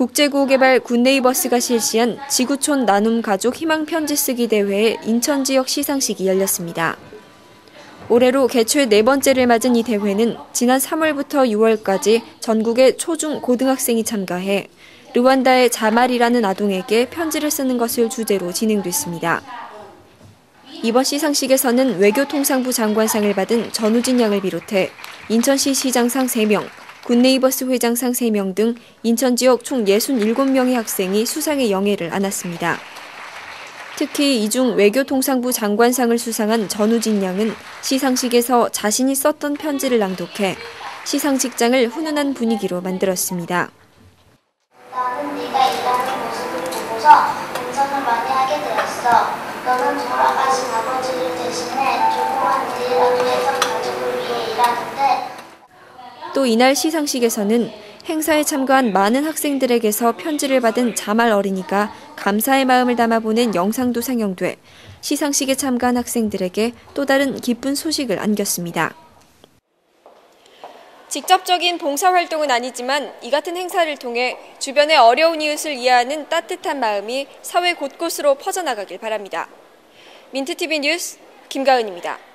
국제구호개발 굿네이버스가 실시한 지구촌 나눔 가족 희망 편지 쓰기 대회의 인천 지역 시상식이 열렸습니다. 올해로 개최 네 번째를 맞은 이 대회는 지난 3월부터 6월까지 전국의 초중 고등학생이 참가해 르완다의 자말이라는 아동에게 편지를 쓰는 것을 주제로 진행됐습니다. 이번 시상식에서는 외교통상부 장관상을 받은 전우진 양을 비롯해 인천시 시장상 3명, 굿네이버스 회장상 3명 등 인천 지역 총 67명의 학생이 수상의 영예를 안았습니다. 특히 이중 외교통상부 장관상을 수상한 전우진 양은 시상식에서 자신이 썼던 편지를 낭독해 시상식장을 훈훈한 분위기로 만들었습니다. 나는 네가 일하는 모습을 보고서 운전을 많이 하게 되었어. 너는 돌아가신 아버지를 또 이날 시상식에서는 행사에 참가한 많은 학생들에게서 편지를 받은 자말 어린이가 감사의 마음을 담아 보낸 영상도 상영돼 시상식에 참가한 학생들에게 또 다른 기쁜 소식을 안겼습니다. 직접적인 봉사활동은 아니지만 이 같은 행사를 통해 주변의 어려운 이웃을 이해하는 따뜻한 마음이 사회 곳곳으로 퍼져나가길 바랍니다. 민트TV 뉴스 김가은입니다.